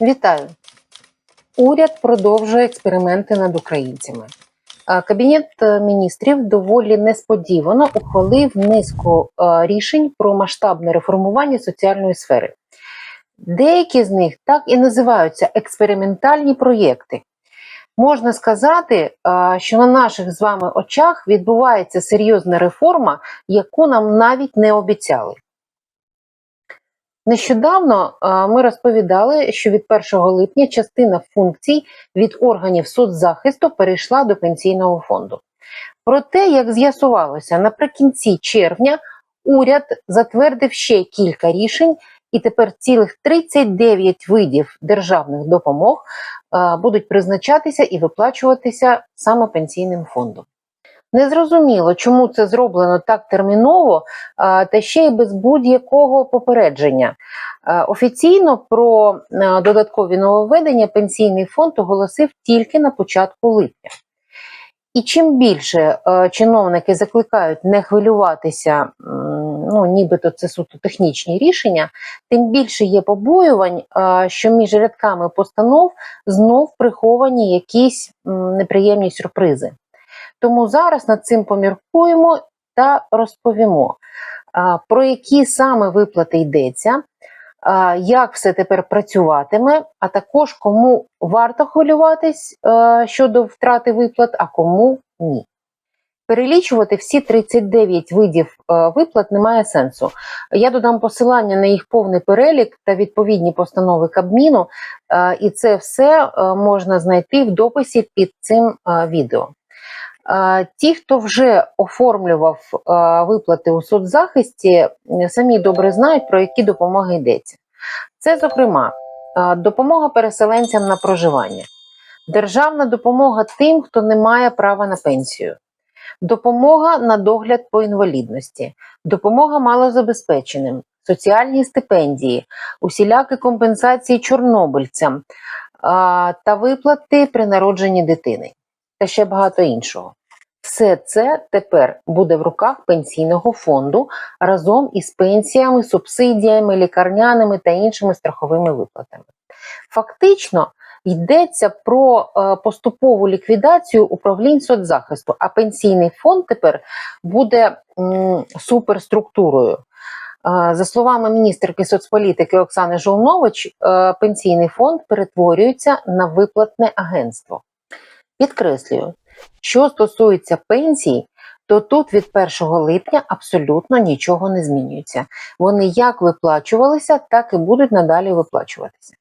Вітаю! Уряд продовжує експерименти над українцями. Кабінет е, міністрів доволі несподівано ухвалив низку е, рішень про масштабне реформування соціальної сфери. Деякі з них так і називаються експериментальні проєкти. Можна сказати, е, що на наших з вами очах відбувається серйозна реформа, яку нам навіть не обіцяли. Нещодавно ми розповідали, що від 1 липня частина функцій від органів соцзахисту перейшла до пенсійного фонду. Проте, як з'ясувалося, наприкінці червня уряд затвердив ще кілька рішень, і тепер цілих 39 видів державних допомог будуть призначатися і виплачуватися саме пенсійним фондом. Незрозуміло, чому це зроблено так терміново, та ще й без будь-якого попередження. Офіційно про додаткові нововведення пенсійний фонд оголосив тільки на початку липня. І чим більше чиновники закликають не хвилюватися, ну нібито це суто технічні рішення, тим більше є побоювань, що між рядками постанов знов приховані якісь неприємні сюрпризи. Тому зараз над цим поміркуємо та розповімо, про які саме виплати йдеться, як все тепер працюватиме, а також кому варто хвилюватись е, щодо втрати виплат, а кому ні. Перелічувати всі 39 видів е, виплат немає сенсу. Я додам посилання на їх повний перелік та відповідні постанови Кабміну, е, і це все можна знайти в дописі під цим відео. Ті, хто вже оформлював виплати у соцзахисті, самі добре знають, про які допомоги йдеться. Це, зокрема, допомога переселенцям на проживання, державна допомога тим, хто не має права на пенсію, допомога на догляд по інвалідності, допомога малозабезпеченим, соціальні стипендії, усілякі компенсації чорнобильцям та виплати при народженні дитини та ще багато іншого. Все це тепер буде в руках пенсійного фонду разом із пенсіями, субсидіями, лікарняними та іншими страховими виплатами. Фактично йдеться про е, поступову ліквідацію управлінь соцзахисту, а пенсійний фонд тепер буде суперструктурою. Е, За словами міністерки соцполітики Оксани Жолнович, е, пенсійний фонд перетворюється на виплатне агентство. Підкреслюю, що стосується пенсій, то тут від 1 липня абсолютно нічого не змінюється. Вони як виплачувалися, так і будуть надалі виплачуватися.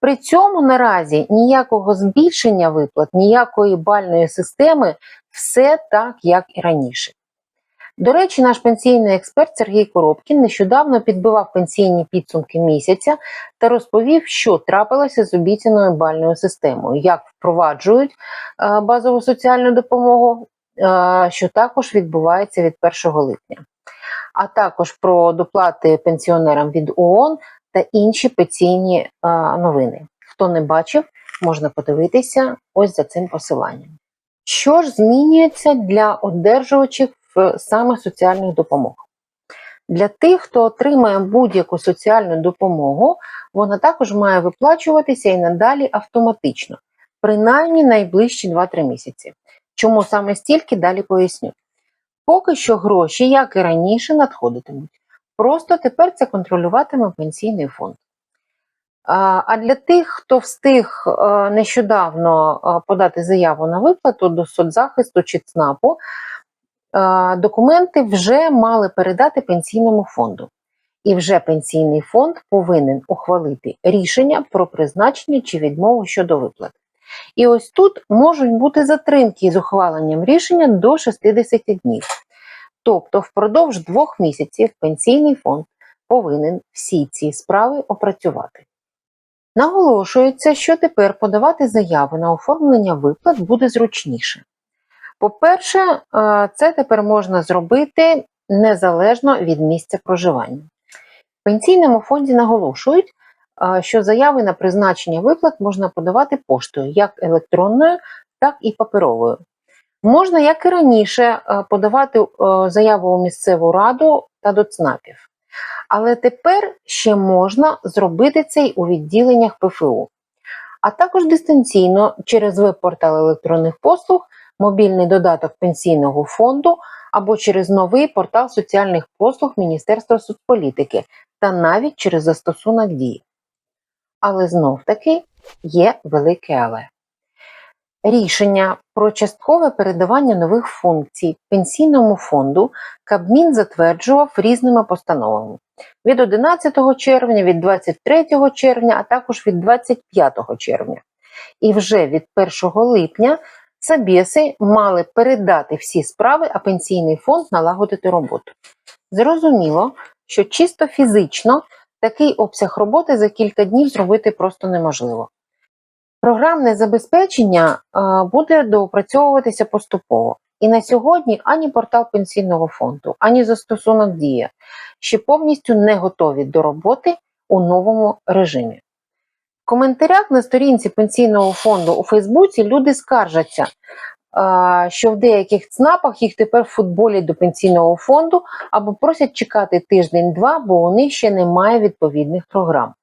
При цьому наразі ніякого збільшення виплат, ніякої бальної системи, все так, як і раніше. До речі, наш пенсійний експерт Сергій Коробкін нещодавно підбивав пенсійні підсумки місяця та розповів, що трапилося з обіцяною бальною системою, як впроваджують е, базову соціальну допомогу, е, що також відбувається від 1 липня, а також про доплати пенсіонерам від ООН та інші пенсійні е, новини. Хто не бачив, можна подивитися ось за цим посиланням. Що ж змінюється для одержувачів саме соціальних допомог? Для тих, хто отримає будь-яку соціальну допомогу, вона також має виплачуватися і надалі автоматично, принаймні найближчі 2-3 місяці. Чому саме стільки далі поясню. Поки що гроші, як і раніше, надходитимуть. Просто тепер це контролюватиме пенсійний фонд. А для тих, хто встиг е, нещодавно е, подати заяву на виплату до соцзахисту чи ЦНАПу, документи вже мали передати пенсійному фонду. І вже пенсійний фонд повинен ухвалити рішення про призначення чи відмову щодо виплат. І ось тут можуть бути затримки з ухваленням рішення до 60 днів. Тобто, впродовж двох місяців пенсійний фонд повинен всі ці справи опрацювати. Наголошується, що тепер подавати заяви на оформлення виплат буде зручніше. По-перше, е, це тепер можна зробити незалежно від місця проживання. В пенсійному фонді наголошують, е, що заяви на призначення виплат можна подавати поштою, як електронною, так і паперовою. Можна, як і раніше, е, подавати заяву у місцеву раду та до ЦНАПів. Але тепер ще можна зробити це й у відділеннях ПФУ, а також дистанційно через веб-портал електронних послуг, мобільний додаток пенсійного фонду або через новий портал соціальних послуг Міністерства соцполітики та навіть через застосунок дії. Але знов таки є велике але. Рішення про часткове передавання нових функцій пенсійному фонду Кабмін затверджував різними постановами від 11 червня, від 23 червня, а також від 25 червня. І вже від 1 липня Сабєси мали передати всі справи, а пенсійний фонд налагодити роботу. Зрозуміло, що чисто фізично такий обсяг роботи за кілька днів зробити просто неможливо. Програмне забезпечення е, буде доопрацьовуватися поступово. І на сьогодні ані портал пенсійного фонду, ані застосунок Дія ще повністю не готові до роботи у новому режимі. В коментарях на сторінці пенсійного фонду у Фейсбуці люди скаржаться, що в деяких ЦНАПах їх тепер футболять до пенсійного фонду або просять чекати тиждень-два, бо у них ще немає відповідних програм.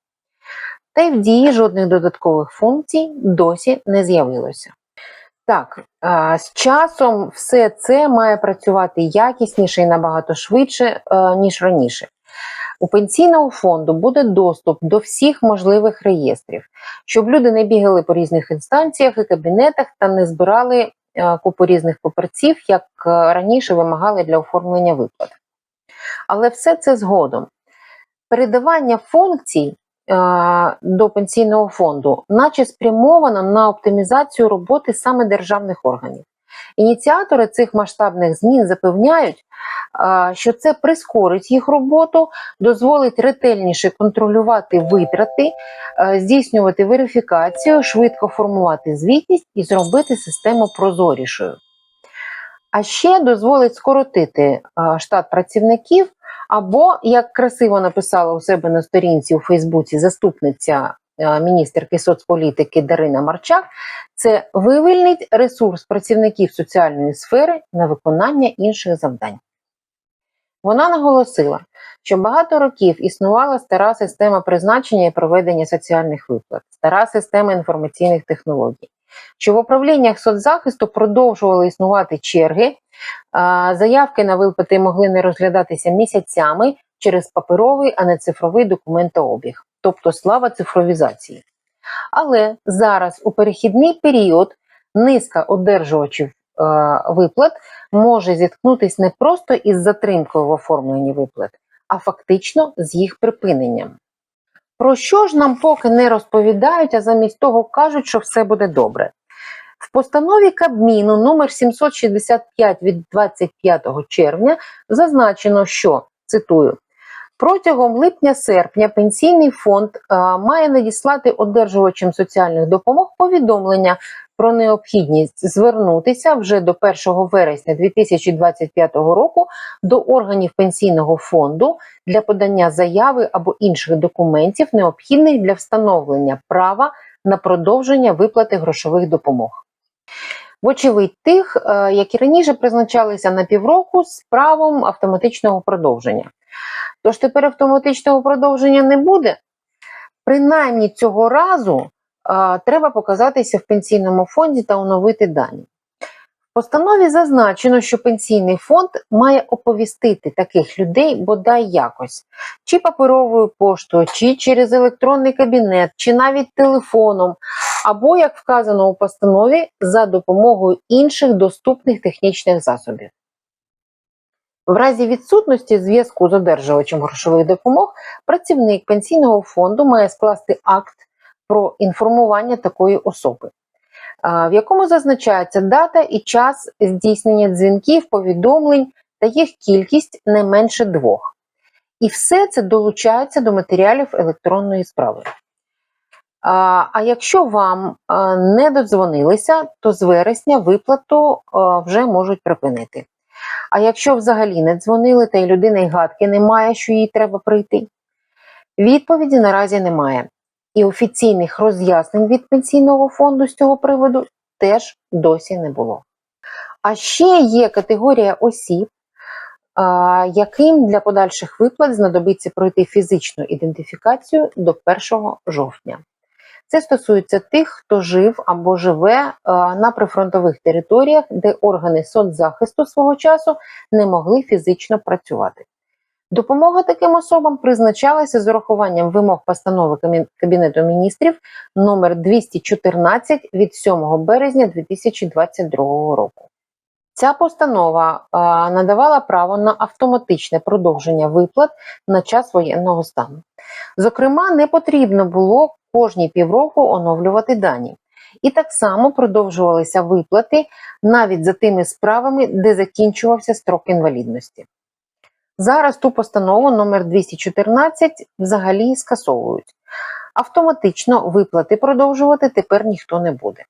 Та й в дії жодних додаткових функцій досі не з'явилося. Так, з часом все це має працювати якісніше і набагато швидше, е, ніж раніше. У пенсійного фонду буде доступ до всіх можливих реєстрів, щоб люди не бігали по різних інстанціях і кабінетах та не збирали е, купу різних паперців, як раніше вимагали для оформлення виплат. Але все це згодом. Передавання функцій до пенсійного фонду, наче спрямовано на оптимізацію роботи саме державних органів. Ініціатори цих масштабних змін запевняють, що це прискорить їх роботу, дозволить ретельніше контролювати витрати, здійснювати верифікацію, швидко формувати звітність і зробити систему прозорішою. А ще дозволить скоротити штат працівників або, як красиво написала у себе на сторінці у Фейсбуці заступниця е, міністерки соцполітики Дарина Марчак, це вивільнить ресурс працівників соціальної сфери на виконання інших завдань. Вона наголосила, що багато років існувала стара система призначення і проведення соціальних виплат, стара система інформаційних технологій, що в управліннях соцзахисту продовжували існувати черги, Заявки на виплати могли не розглядатися місяцями через паперовий, а не цифровий документообіг, тобто слава цифровізації. Але зараз у перехідний період низка одержувачів е, виплат може зіткнутися не просто із затримкою в оформленні виплат, а фактично з їх припиненням. Про що ж нам поки не розповідають, а замість того кажуть, що все буде добре. В постанові Кабміну номер 765 від 25 червня зазначено, що цитую. Протягом липня-серпня пенсійний фонд має надіслати одержувачам соціальних допомог повідомлення про необхідність звернутися вже до 1 вересня 2025 року до органів пенсійного фонду для подання заяви або інших документів, необхідних для встановлення права на продовження виплати грошових допомог вочевидь тих, е, які раніше призначалися на півроку з правом автоматичного продовження. Тож тепер автоматичного продовження не буде. Принаймні цього разу а, треба показатися в пенсійному фонді та оновити дані В постанові зазначено, що пенсійний фонд має оповістити таких людей бодай якось, чи паперовою поштою, чи через електронний кабінет, чи навіть телефоном, або, як вказано у постанові, за допомогою інших доступних технічних засобів. В разі відсутності зв'язку з одержувачем грошових допомог працівник пенсійного фонду має скласти акт про інформування такої особи в якому зазначається дата і час здійснення дзвінків, повідомлень та їх кількість не менше двох. І все це долучається до матеріалів електронної справи. А якщо вам не додзвонилися, то з вересня виплату вже можуть припинити. А якщо взагалі не дзвонили, та й людина й гадки немає, що їй треба прийти, відповіді наразі немає і офіційних роз'яснень від пенсійного фонду з цього приводу теж досі не було. А ще є категорія осіб, яким для подальших виплат знадобиться пройти фізичну ідентифікацію до 1 жовтня. Це стосується тих, хто жив або живе на прифронтових територіях, де органи соцзахисту свого часу не могли фізично працювати. Допомога таким особам призначалася з урахуванням вимог постанови Кабінету міністрів номер 214 від 7 березня 2022 року. Ця постанова надавала право на автоматичне продовження виплат на час воєнного стану. Зокрема, не потрібно було кожні півроку оновлювати дані. І так само продовжувалися виплати навіть за тими справами, де закінчувався строк інвалідності. Зараз ту постанову номер 214 взагалі скасовують. Автоматично виплати продовжувати тепер ніхто не буде.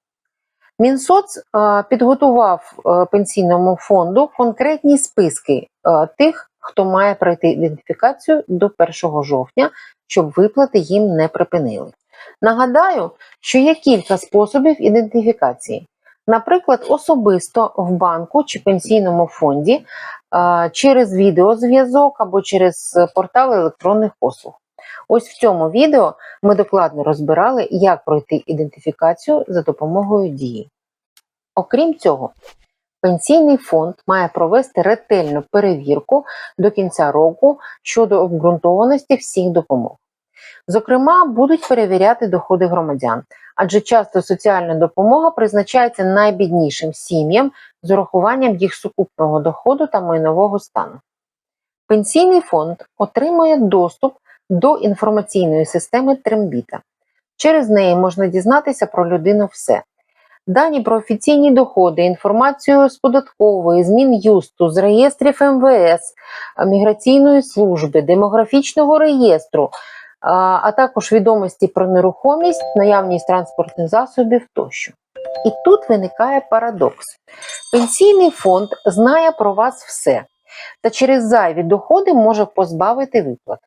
Мінсоц е, підготував е, пенсійному фонду конкретні списки е, тих, хто має пройти ідентифікацію до 1 жовтня, щоб виплати їм не припинили. Нагадаю, що є кілька способів ідентифікації. Наприклад, особисто в банку чи пенсійному фонді е, через відеозв'язок або через портал електронних послуг. Ось в цьому відео ми докладно розбирали, як пройти ідентифікацію за допомогою дії. Окрім цього, пенсійний фонд має провести ретельну перевірку до кінця року щодо обґрунтованості всіх допомог. Зокрема, будуть перевіряти доходи громадян, адже часто соціальна допомога призначається найбіднішим сім'ям з урахуванням їх сукупного доходу та майнового стану. Пенсійний фонд отримує доступ до інформаційної системи Трембіта. Через неї можна дізнатися про людину все. Дані про офіційні доходи, інформацію з податкової, з Мін'юсту, з реєстрів МВС, міграційної служби, демографічного реєстру, а також відомості про нерухомість, наявність транспортних засобів тощо. І тут виникає парадокс. Пенсійний фонд знає про вас все, та через зайві доходи може позбавити виплат.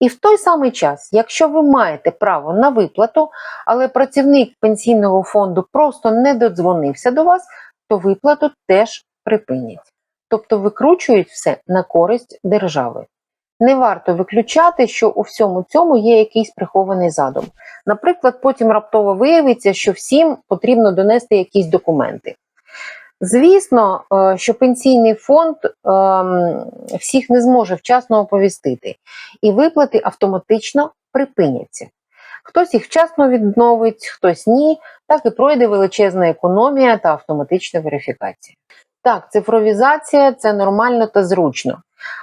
І в той самий час, якщо ви маєте право на виплату, але працівник пенсійного фонду просто не додзвонився до вас, то виплату теж припинять. Тобто викручують все на користь держави. Не варто виключати, що у всьому цьому є якийсь прихований задум. Наприклад, потім раптово виявиться, що всім потрібно донести якісь документи. Звісно, е, що пенсійний фонд ем, всіх не зможе вчасно оповістити, і виплати автоматично припиняться. Хтось їх вчасно відновить, хтось ні, так і пройде величезна економія та автоматична верифікація. Так, цифровізація це нормально та зручно.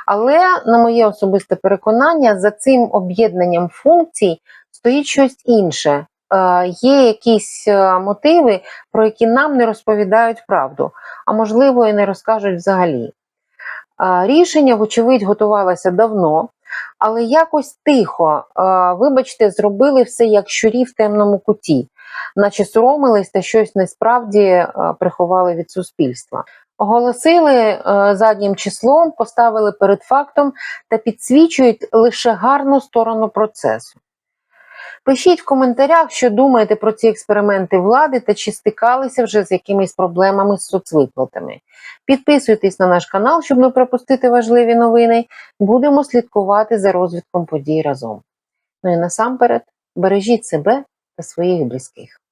Але, на моє особисте переконання, за цим об'єднанням функцій стоїть щось інше. Е, Є якісь е, мотиви, про які нам не розповідають правду, а можливо, і не розкажуть взагалі. Е, Рішення, вочевидь, готувалося давно, але якось тихо, вибачте, зробили все як щурі в темному куті, наче соромились та щось насправді приховали від суспільства. Оголосили е, заднім числом, поставили перед фактом та підсвічують лише гарну сторону процесу. Пишіть в коментарях, що думаєте про ці експерименти влади та чи стикалися вже з якимись проблемами з соцвиплатами. Підписуйтесь на наш канал, щоб не пропустити важливі новини. Будемо слідкувати за розвитком подій разом. Ну і насамперед бережіть себе та своїх близьких.